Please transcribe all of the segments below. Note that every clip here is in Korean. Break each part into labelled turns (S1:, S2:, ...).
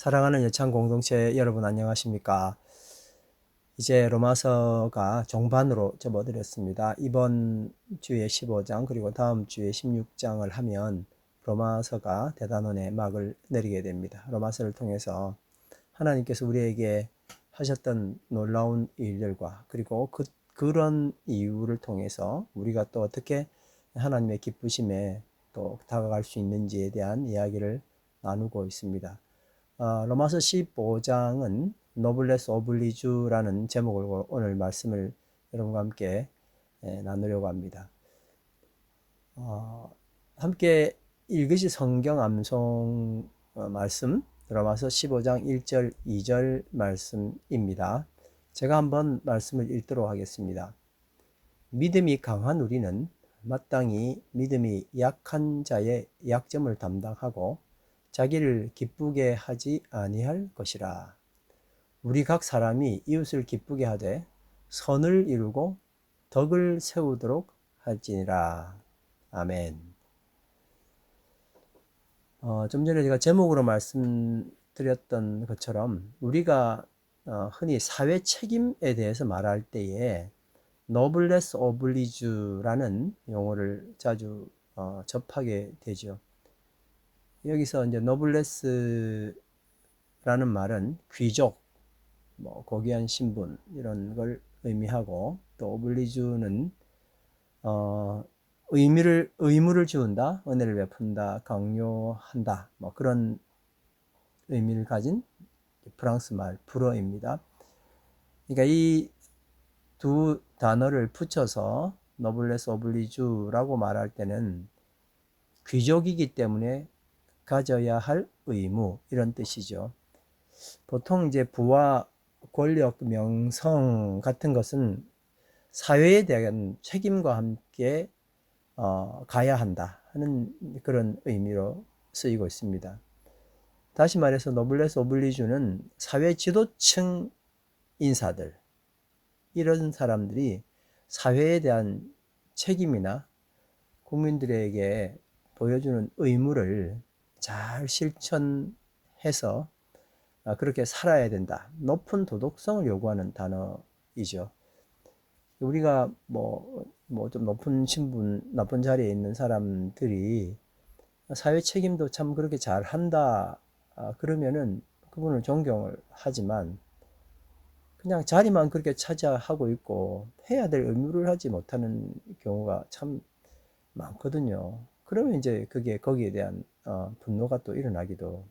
S1: 사랑하는 여창 공동체 여러분 안녕하십니까? 이제 로마서가 종반으로 접어들었습니다. 이번 주에 15장 그리고 다음 주에 16장을 하면 로마서가 대단원의 막을 내리게 됩니다. 로마서를 통해서 하나님께서 우리에게 하셨던 놀라운 일들과 그리고 그, 그런 이유를 통해서 우리가 또 어떻게 하나님의 기쁘심에 또 다가갈 수 있는지에 대한 이야기를 나누고 있습니다. 어, 로마서 15장은 노블레스 오블리주라는 제목으로 오늘 말씀을 여러분과 함께 예, 나누려고 합니다. 어, 함께 읽으시 성경 암송 어, 말씀 로마서 15장 1절 2절 말씀입니다. 제가 한번 말씀을 읽도록 하겠습니다. 믿음이 강한 우리는 마땅히 믿음이 약한 자의 약점을 담당하고 자기를 기쁘게 하지 아니할 것이라. 우리 각 사람이 이웃을 기쁘게 하되 선을 이루고 덕을 세우도록 할지니라. 아멘. 어, 좀 전에 제가 제목으로 말씀드렸던 것처럼 우리가 어, 흔히 사회 책임에 대해서 말할 때에 노블레스 오블리주라는 용어를 자주 어, 접하게 되죠. 여기서 이제 노블레스라는 말은 귀족, 뭐 고귀한 신분 이런 걸 의미하고 또 오블리주는 어, 의미를 의무를 지운다, 은혜를 베푼다, 강요한다, 뭐 그런 의미를 가진 프랑스 말 불어입니다. 그러니까 이 두 단어를 붙여서 노블레스 오블리주라고 말할 때는 귀족이기 때문에 가져야 할 의무 이런 뜻이죠. 보통 이제 부와 권력, 명성 같은 것은 사회에 대한 책임과 함께 어, 가야 한다 하는 그런 의미로 쓰이고 있습니다. 다시 말해서 노블레스 오블리주는 사회 지도층 인사들 이런 사람들이 사회에 대한 책임이나 국민들에게 보여주는 의무를 잘 실천해서 아, 그렇게 살아야 된다. 높은 도덕성을 요구하는 단어이죠. 우리가 뭐, 뭐 좀 높은 신분, 높은 자리에 있는 사람들이 사회 책임도 참 그렇게 잘 한다. 아, 그러면은 그분을 존경을 하지만 그냥 자리만 그렇게 차지하고 있고 해야 될 의무를 하지 못하는 경우가 참 많거든요. 그러면 이제 그게 거기에 대한 어, 분노가 또 일어나기도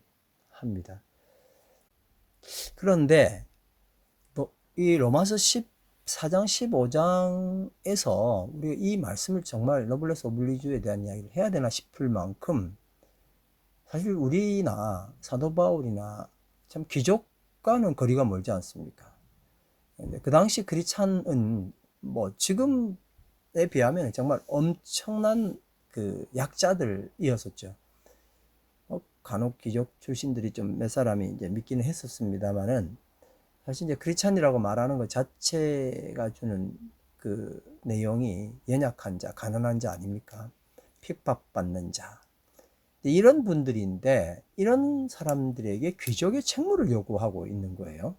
S1: 합니다. 그런데 뭐이 로마서 14장 15장에서 우리가 이 말씀을 정말 노블레스 오블리주에 대한 이야기를 해야 되나 싶을 만큼 사실 우리나 사도 바울이나 참 귀족과는 거리가 멀지 않습니까? 그 당시 크리찬은 뭐 지금에 비하면 정말 엄청난 그 약자들이었었죠. 어, 간혹 귀족 출신들이 좀 몇 사람이 이제 믿기는 했었습니다만은 사실 이제 크리찬이라고 말하는 것 자체가 주는 그 내용이 연약한 자, 가난한 자 아닙니까? 핍박받는 자. 이런 분들인데 이런 사람들에게 귀족의 책무를 요구하고 있는 거예요.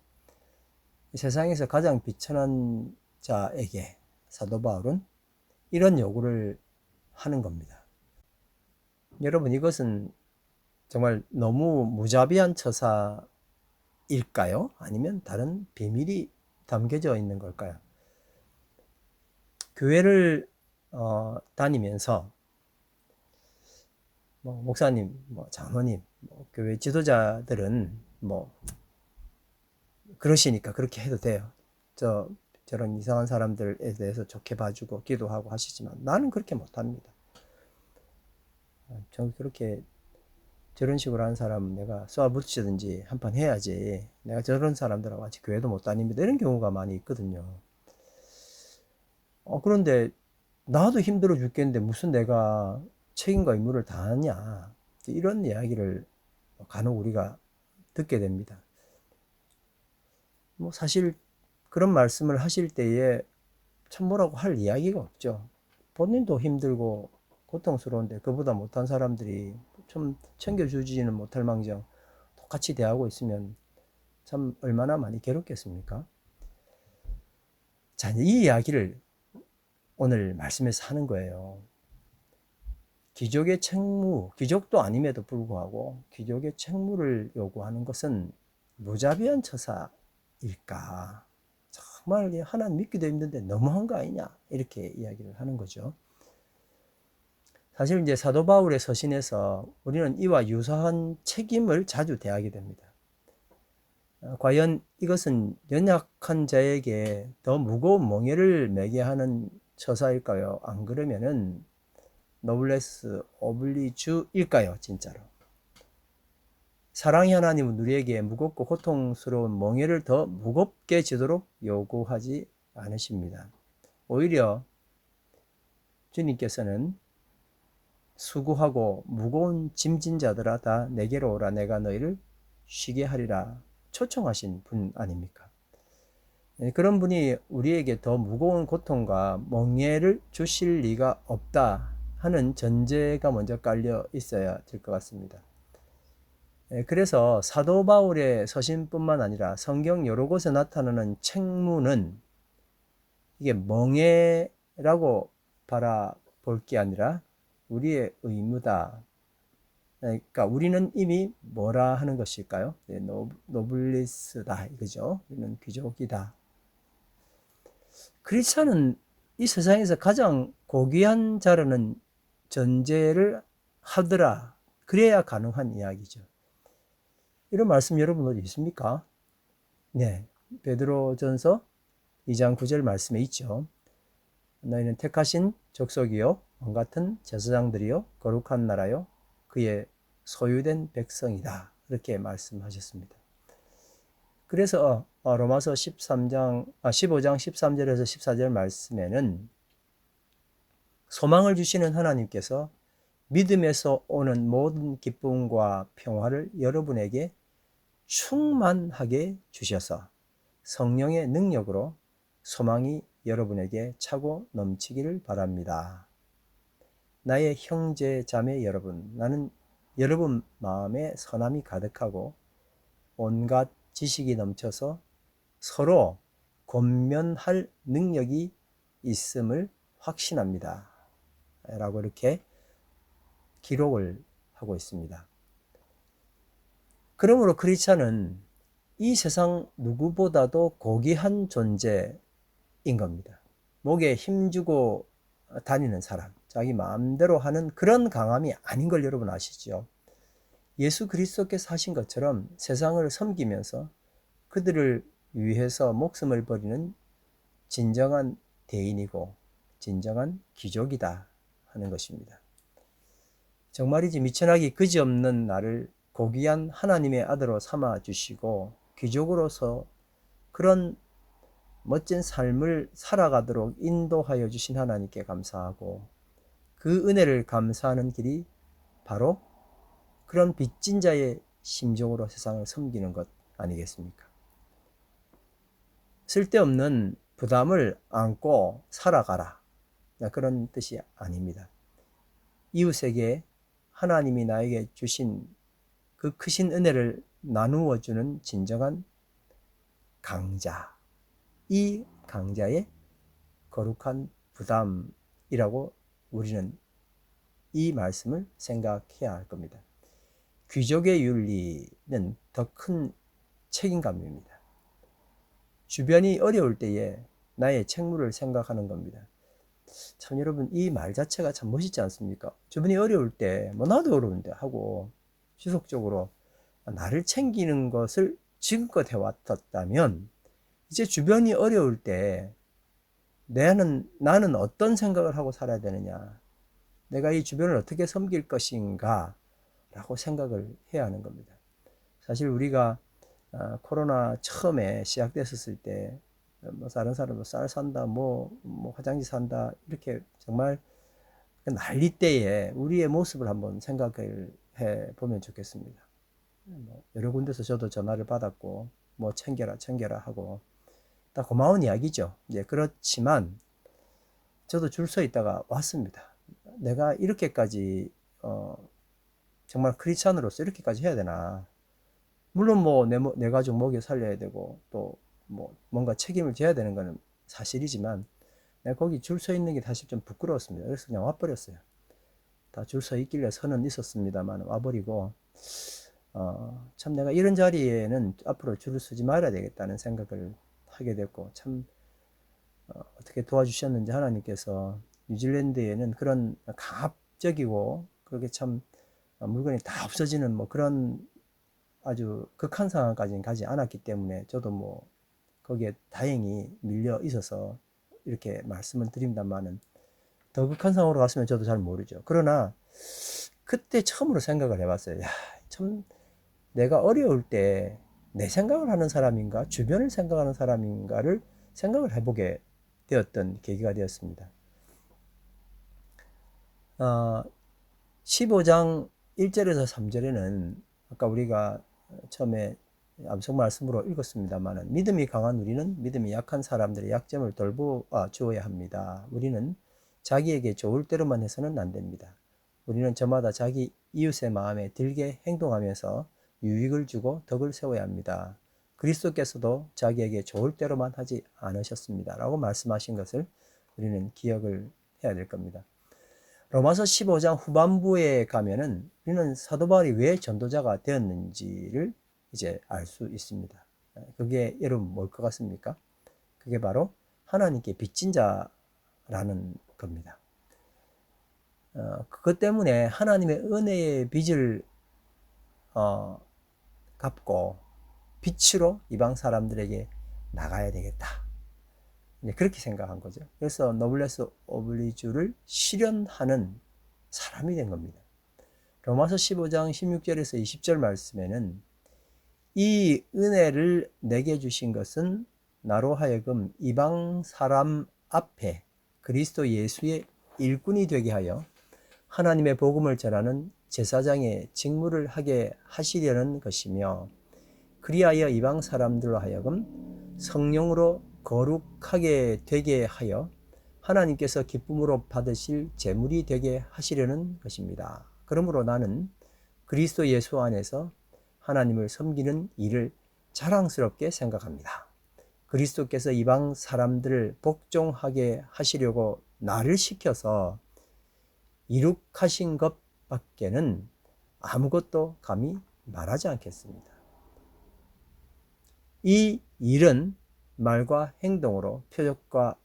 S1: 세상에서 가장 비천한 자에게 사도 바울은 이런 요구를 하는 겁니다. 여러분 이것은 정말 너무 무자비한 처사일까요? 아니면 다른 비밀이 담겨져 있는 걸까요? 교회를 어, 다니면서 뭐 목사님, 뭐 장로님, 뭐 교회 지도자들은 뭐 그러시니까 그렇게 해도 돼요. 저 저런 이상한 사람들에 대해서 좋게 봐주고 기도하고 하시지만 나는 그렇게 못합니다. 저 그렇게 저런 식으로 하는 사람 내가 쏘아붙이든지 한판 해야지. 내가 저런 사람들하고 같이 교회도 못 다닙니다. 이런 경우가 많이 있거든요. 어, 그런데 나도 힘들어 죽겠는데 무슨 내가 책임과 의무를 다하냐. 이런 이야기를 간혹 우리가 듣게 됩니다. 뭐 사실 그런 말씀을 하실 때에 참 뭐라고 할 이야기가 없죠. 본인도 힘들고 고통스러운데 그보다 못한 사람들이 좀 챙겨주지는 못할 망정 똑같이 대하고 있으면 참 얼마나 많이 괴롭겠습니까? 자, 이 이야기를 오늘 말씀에서 하는 거예요. 귀족의 책무, 귀족도 아님에도 불구하고 귀족의 책무를 요구하는 것은 무자비한 처사일까? 정말 하나님 믿기도 힘든데 너무한 거 아니냐? 이렇게 이야기를 하는 거죠. 사실 이제 사도 바울의 서신에서 우리는 이와 유사한 책임을 자주 대하게 됩니다. 어, 과연 이것은 연약한 자에게 더 무거운 멍에를 매게 하는 처사일까요? 안 그러면은 노블레스 오블리주일까요? 진짜로. 사랑의 하나님은 우리에게 무겁고 고통스러운 멍에를 더 무겁게 지도록 요구하지 않으십니다. 오히려 주님께서는 수고하고 무거운 짐진 자들아 다 내게로 오라 내가 너희를 쉬게 하리라 초청하신 분 아닙니까? 예, 그런 분이 우리에게 더 무거운 고통과 멍해를 주실 리가 없다 하는 전제가 먼저 깔려 있어야 될 것 같습니다. 예, 그래서 사도 바울의 서신뿐만 아니라 성경 여러 곳에 나타나는 책무는 이게 멍해라고 바라볼 게 아니라 우리의 의무다. 그러니까 우리는 이미 뭐라 하는 것일까요? 네, 노블리스다 이거죠. 우리는 귀족이다. 크리스천은 이 세상에서 가장 고귀한 자라는 전제를 하더라. 그래야 가능한 이야기죠. 이런 말씀 여러분 어디 있습니까? 네. 베드로전서 2장 9절 말씀에 있죠. 너희는 택하신 족속이요 왕 같은 제사장들이요 거룩한 나라요 그의 소유된 백성이다. 이렇게 말씀하셨습니다. 그래서 어, 로마서 13장 아 15장 13절에서 14절 말씀에는 소망을 주시는 하나님께서 믿음에서 오는 모든 기쁨과 평화를 여러분에게 충만하게 주셔서 성령의 능력으로 소망이 여러분에게 차고 넘치기를 바랍니다. 나의 형제 자매 여러분, 나는 여러분 마음에 선함이 가득하고 온갖 지식이 넘쳐서 서로 권면할 능력이 있음을 확신합니다. 라고 이렇게 기록을 하고 있습니다. 그러므로 크리스찬은 이 세상 누구보다도 고귀한 존재인 겁니다. 목에 힘주고 다니는 사람, 자기 마음대로 하는 그런 강함이 아닌 걸 여러분 아시죠? 예수 그리스도께서 하신 것처럼 세상을 섬기면서 그들을 위해서 목숨을 버리는 진정한 대인이고 진정한 귀족이다 하는 것입니다. 정말이지 미천하기 그지없는 나를 고귀한 하나님의 아들로 삼아 주시고 귀족으로서 그런 멋진 삶을 살아가도록 인도하여 주신 하나님께 감사하고 그 은혜를 감사하는 길이 바로 그런 빚진 자의 심정으로 세상을 섬기는 것 아니겠습니까? 쓸데없는 부담을 안고 살아가라. 그런 뜻이 아닙니다. 이웃에게 하나님이 나에게 주신 그 크신 은혜를 나누어 주는 진정한 강자. 이 강자의 거룩한 부담이라고 우리는 이 말씀을 생각해야 할 겁니다. 귀족의 윤리는 더 큰 책임감입니다. 주변이 어려울 때에 나의 책무를 생각하는 겁니다. 참 여러분 이 말 자체가 참 멋있지 않습니까? 주변이 어려울 때 뭐 나도 어려운데 하고 지속적으로 나를 챙기는 것을 지금껏 해왔었다면 이제 주변이 어려울 때 나는 나는 어떤 생각을 하고 살아야 되느냐? 내가 이 주변을 어떻게 섬길 것인가? 라고 생각을 해야 하는 겁니다. 사실 우리가 어, 코로나 처음에 시작됐었을 때, 뭐, 다른 사람도 쌀 산다, 뭐, 뭐, 화장지 산다, 이렇게 정말 난리 때에 우리의 모습을 한번 생각을 해 보면 좋겠습니다. 뭐 여러 군데서 저도 전화를 받았고, 뭐, 챙겨라, 챙겨라 하고, 다 고마운 이야기죠. 예, 그렇지만, 저도 줄 서 있다가 왔습니다. 내가 이렇게까지, 어, 정말 크리스찬으로서 이렇게까지 해야 되나. 물론 뭐내 내 가족 먹여 살려야 되고 또 뭐 뭔가 책임을 져야 되는 거는 사실이지만 내가 거기 줄 서 있는 게 사실 좀 부끄러웠습니다. 그래서 그냥 와버렸어요. 다 줄 서 있길래 선은 있었습니다만 와버리고 어, 참 내가 이런 자리에는 앞으로 줄을 서지 말아야 되겠다는 생각을 하게 됐고 참 어, 떻게 도와주셨는지 하나님께서 뉴질랜드에는 그런 강압적이고 그렇게 참 물건이 다 없어지는 뭐 그런 아주 극한 상황까지는 가지 않았기 때문에 저도 뭐 거기에 다행히 밀려 있어서 이렇게 말씀을 드린다마는 더 극한 상황으로 갔으면 저도 잘 모르죠. 그러나 그때 처음으로 생각을 해봤어요. 야, 참 내가 어려울 때 내 생각을 하는 사람인가, 주변을 생각하는 사람인가를 생각을 해보게 되었던 계기가 되었습니다. 어, 15장 1절에서 3절에는 아까 우리가 처음에 암송 말씀으로 읽었습니다만 믿음이 강한 우리는 믿음이 약한 사람들의 약점을 돌보 아 주어야 합니다. 우리는 자기에게 좋을 대로만 해서는 안 됩니다. 우리는 저마다 자기 이웃의 마음에 들게 행동하면서 유익을 주고 덕을 세워야 합니다. 그리스도께서도 자기에게 좋을 대로만 하지 않으셨습니다. 라고 말씀하신 것을 우리는 기억을 해야 될 겁니다. 로마서 15장 후반부에 가면은 우리는 사도 바울이 왜 전도자가 되었는지를 이제 알 수 있습니다. 그게 여러분 뭘 것 같습니까? 그게 바로 하나님께 빚진 자라는 겁니다. 어, 그것 때문에 하나님의 은혜의 빚을 어, 갚고 빛으로 이방 사람들에게 나가야 되겠다. 그렇게 생각한 거죠. 그래서 노블레스 오블리주를 실현하는 사람이 된 겁니다. 로마서 15장 16절에서 20절 말씀에는 이 은혜를 내게 주신 것은 나로 하여금 이방 사람 앞에 그리스도 예수의 일꾼이 되게 하여 하나님의 복음을 전하는 제사장의 직무를 하게 하시려는 것이며 그리하여 이방 사람들로 하여금 성령으로 거룩하게 되게 하여 하나님께서 기쁨으로 받으실 제물이 되게 하시려는 것입니다. 그러므로 나는 그리스도 예수 안에서 하나님을 섬기는 일을 자랑스럽게 생각합니다. 그리스도께서 이방 사람들을 복종하게 하시려고 나를 시켜서 이룩하신 것 밖에는 아무것도 감히 말하지 않겠습니다. 이 일은 말과 행동으로 표적과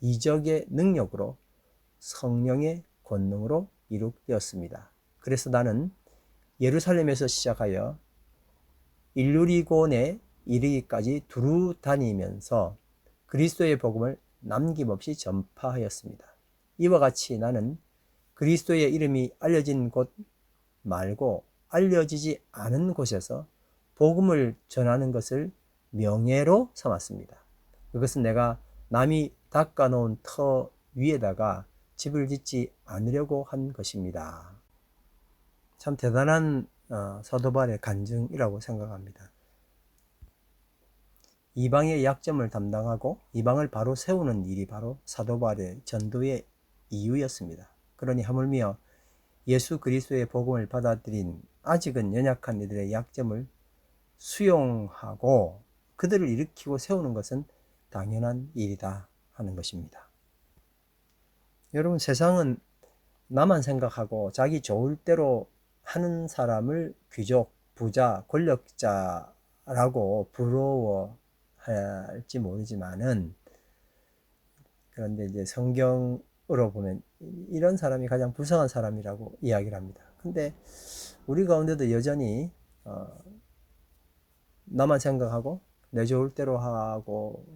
S1: 이적의 능력으로 성령의 권능으로 이룩되었습니다. 그래서 나는 예루살렘에서 시작하여 일루리곤에 이르기까지 두루 다니면서 그리스도의 복음을 남김없이 전파하였습니다. 이와 같이 나는 그리스도의 이름이 알려진 곳 말고 알려지지 않은 곳에서 복음을 전하는 것을 명예로 삼았습니다. 그것은 내가 남이 닦아놓은 터 위에다가 집을 짓지 않으려고 한 것입니다. 참 대단한 어, 사도발의 간증이라고 생각합니다. 이방의 약점을 담당하고 이방을 바로 세우는 일이 바로 사도발의 전도의 이유였습니다. 그러니 하물며 예수 그리스도의 복음을 받아들인 아직은 연약한 이들의 약점을 수용하고 그들을 일으키고 세우는 것은 당연한 일이다 하는 것입니다. 여러분 세상은 나만 생각하고 자기 좋을 대로 하는 사람을 귀족, 부자, 권력자라고 부러워 할지 모르지만은 그런데 이제 성경으로 보면 이런 사람이 가장 불쌍한 사람이라고 이야기를 합니다. 근데 우리 가운데도 여전히 어, 나만 생각하고 내 좋을 대로 하고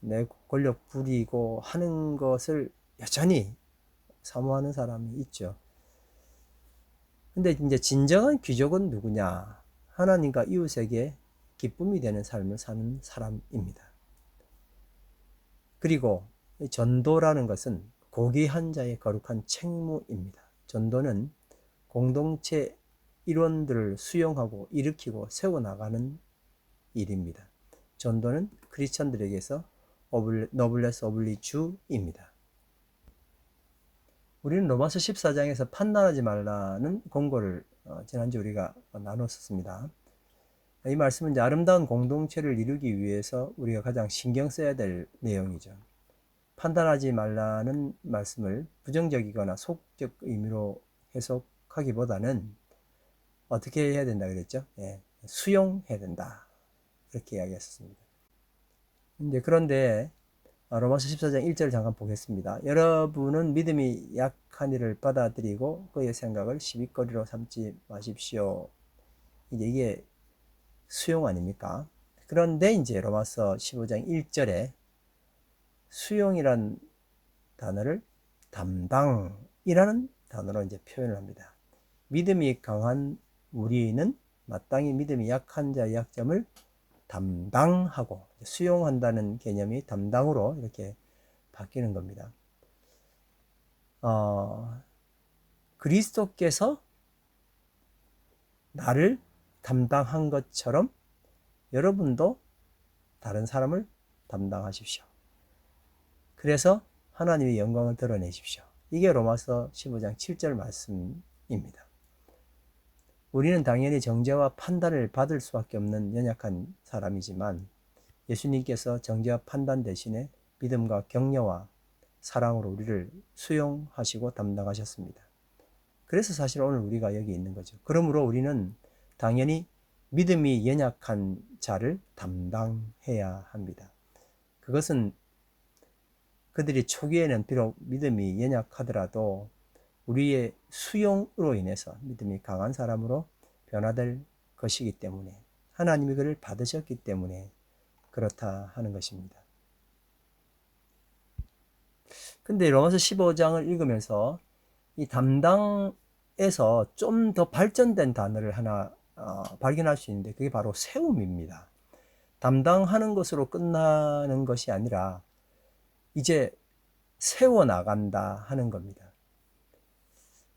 S1: 내 권력 부리고 하는 것을 여전히 사모하는 사람이 있죠. 근데 이제 진정한 귀족은 누구냐? 하나님과 이웃에게 기쁨이 되는 삶을 사는 사람입니다. 그리고 전도라는 것은 고귀한 자의 거룩한 책무입니다. 전도는 공동체 일원들을 수용하고 일으키고 세워나가는 일입니다. 전도는 크리스천들에게서 너블레스 오블리 주입니다. 우리는 로마서 14장에서 판단하지 말라는 공고를 어, 지난주 우리가 나눴었습니다. 이 말씀은 이제 아름다운 공동체를 이루기 위해서 우리가 가장 신경 써야 될 내용이죠. 판단하지 말라는 말씀을 부정적이거나 속적 의미로 해석하기보다는 어떻게 해야 된다 그랬죠? 예, 수용해야 된다. 이렇게 이야기했습니다. 이제 그런데 로마서 14장 1절 잠깐 보겠습니다. 여러분은 믿음이 약한 이를 받아들이고 그의 생각을 시비거리로 삼지 마십시오. 이제 이게 수용 아닙니까? 그런데 이제 로마서 15장 1절에 수용이란 단어를 담당이라는 단어로 이제 표현을 합니다. 믿음이 강한 우리는 마땅히 믿음이 약한 자의 약점을 담당하고 수용한다는 개념이 담당으로 이렇게 바뀌는 겁니다. 어, 그리스도께서 나를 담당한 것처럼 여러분도 다른 사람을 담당하십시오. 그래서 하나님의 영광을 드러내십시오. 이게 로마서 15장 7절 말씀입니다. 우리는 당연히 정죄와 판단을 받을 수밖에 없는 연약한 사람이지만 예수님께서 정죄와 판단 대신에 믿음과 격려와 사랑으로 우리를 수용하시고 담당하셨습니다. 그래서 사실 오늘 우리가 여기 있는 거죠. 그러므로 우리는 당연히 믿음이 연약한 자를 담당해야 합니다. 그것은 그들이 초기에는 비록 믿음이 연약하더라도 우리의 수용으로 인해서 믿음이 강한 사람으로 변화될 것이기 때문에 하나님이 그를 받으셨기 때문에 그렇다 하는 것입니다. 근데 로마서 15장을 읽으면서 이 담당에서 좀 더 발전된 단어를 하나 어, 발견할 수 있는데 그게 바로 세움입니다. 담당하는 것으로 끝나는 것이 아니라 이제 세워 나간다 하는 겁니다.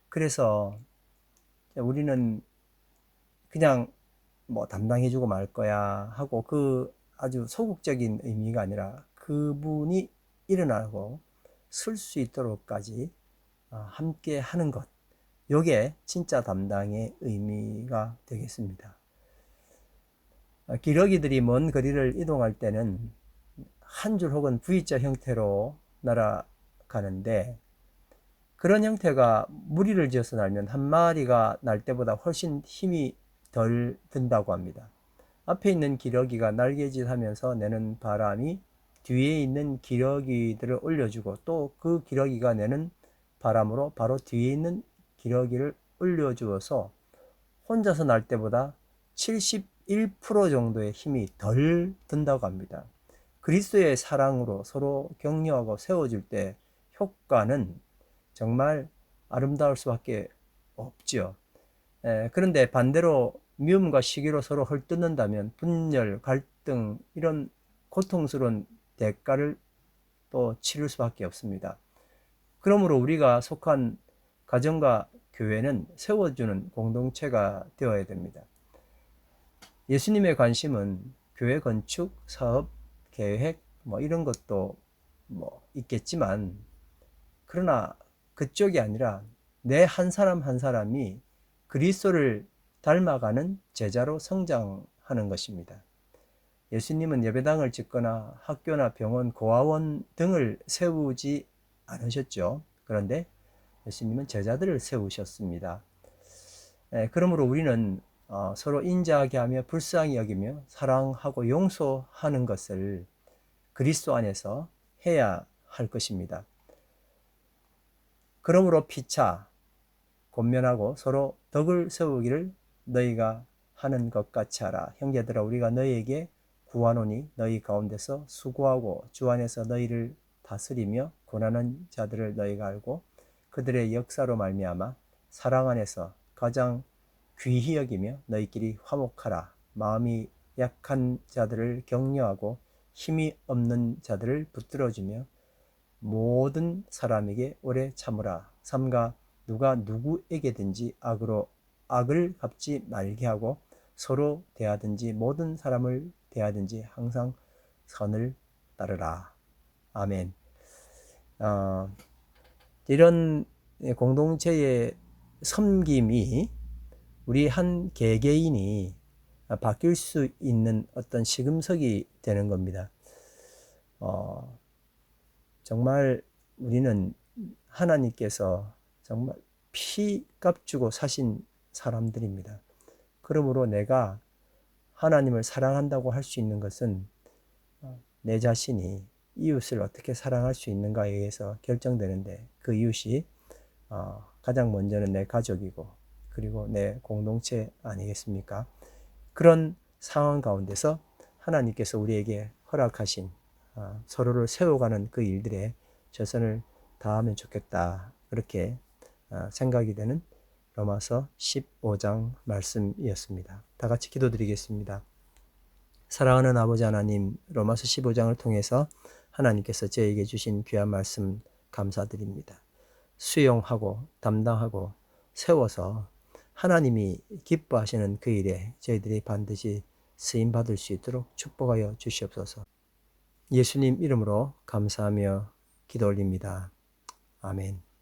S1: 그래서 우리는 그냥 뭐 담당해주고 말 거야 하고 그 아주 소극적인 의미가 아니라 그분이 일어나고 쓸 수 있도록까지 어, 함께 하는 것. 요게 진짜 담당의 의미가 되겠습니다. 어, 기러기들이 먼 거리를 이동할 때는 한 줄 혹은 V자 형태로 날아가는데 그런 형태가 무리를 지어서 날면 한 마리가 날 때보다 훨씬 힘이 덜 든다고 합니다. 앞에 있는 기러기가 날개짓 하면서 내는 바람이 뒤에 있는 기러기들을 올려주고 또 그 기러기가 내는 바람으로 바로 뒤에 있는 기러기를 올려주어서 혼자서 날 때보다 71% 정도의 힘이 덜 든다고 합니다. 그리스도의 사랑으로 서로 격려하고 세워줄 때 효과는 정말 아름다울 수밖에 없지요. 에, 그런데 반대로 미움과 시기로 서로 헐뜯는다면 분열, 갈등 이런 고통스러운 대가를 또 치를 수밖에 없습니다. 그러므로 우리가 속한 가정과 교회는 세워주는 공동체가 되어야 됩니다. 예수님의 관심은 교회 건축, 사업, 계획 뭐 이런 것도 뭐 있겠지만 그러나 그쪽이 아니라 내 한 사람 한 사람이 그리스도를 닮아가는 제자로 성장하는 것입니다. 예수님은 예배당을 짓거나 학교나 병원, 고아원 등을 세우지 않으셨죠. 그런데 예수님은 제자들을 세우셨습니다. 그러므로 우리는 어, 서로 인자하게 하며 불쌍히 여기며 사랑하고 용서하는 것을 그리스도 안에서 해야 할 것입니다. 그러므로 피차 권면하고 서로 덕을 세우기를 너희가 하는 것 같이 하라. 형제들아 우리가 너희에게 구하노니 너희 가운데서 수고하고 주 안에서 너희를 다스리며 고난하는 자들을 너희가 알고 그들의 역사로 말미암아 사랑 안에서 가장 귀히 여기며 너희끼리 화목하라. 마음이 약한 자들을 격려하고 힘이 없는 자들을 붙들어주며 모든 사람에게 오래 참으라. 삼가 누가 누구에게든지 악으로 악을 갚지 말게 하고 서로 대하든지 모든 사람을 대하든지 항상 선을 따르라. 아멘. 어, 이런 공동체의 섬김이 우리 한 개개인이 바뀔 수 있는 어떤 시금석이 되는 겁니다. 어, 정말 우리는 하나님께서 정말 피값 주고 사신 사람들입니다. 그러므로 내가 하나님을 사랑한다고 할 수 있는 것은 어, 내 자신이 이웃을 어떻게 사랑할 수 있는가에 의해서 결정되는데 그 이웃이 어, 가장 먼저는 내 가족이고 그리고 내 공동체 아니겠습니까? 그런 상황 가운데서 하나님께서 우리에게 허락하신 어, 서로를 세워가는 그 일들에 최선을 다하면 좋겠다. 그렇게 어, 생각이 되는 로마서 15장 말씀이었습니다. 다 같이 기도드리겠습니다. 사랑하는 아버지 하나님, 로마서 15장을 통해서 하나님께서 저에게 주신 귀한 말씀 감사드립니다. 수용하고 담당하고 세워서 하나님이 기뻐하시는 그 일에 저희들이 반드시 쓰임 받을 수 있도록 축복하여 주시옵소서. 예수님 이름으로 감사하며 기도 올립니다. 아멘.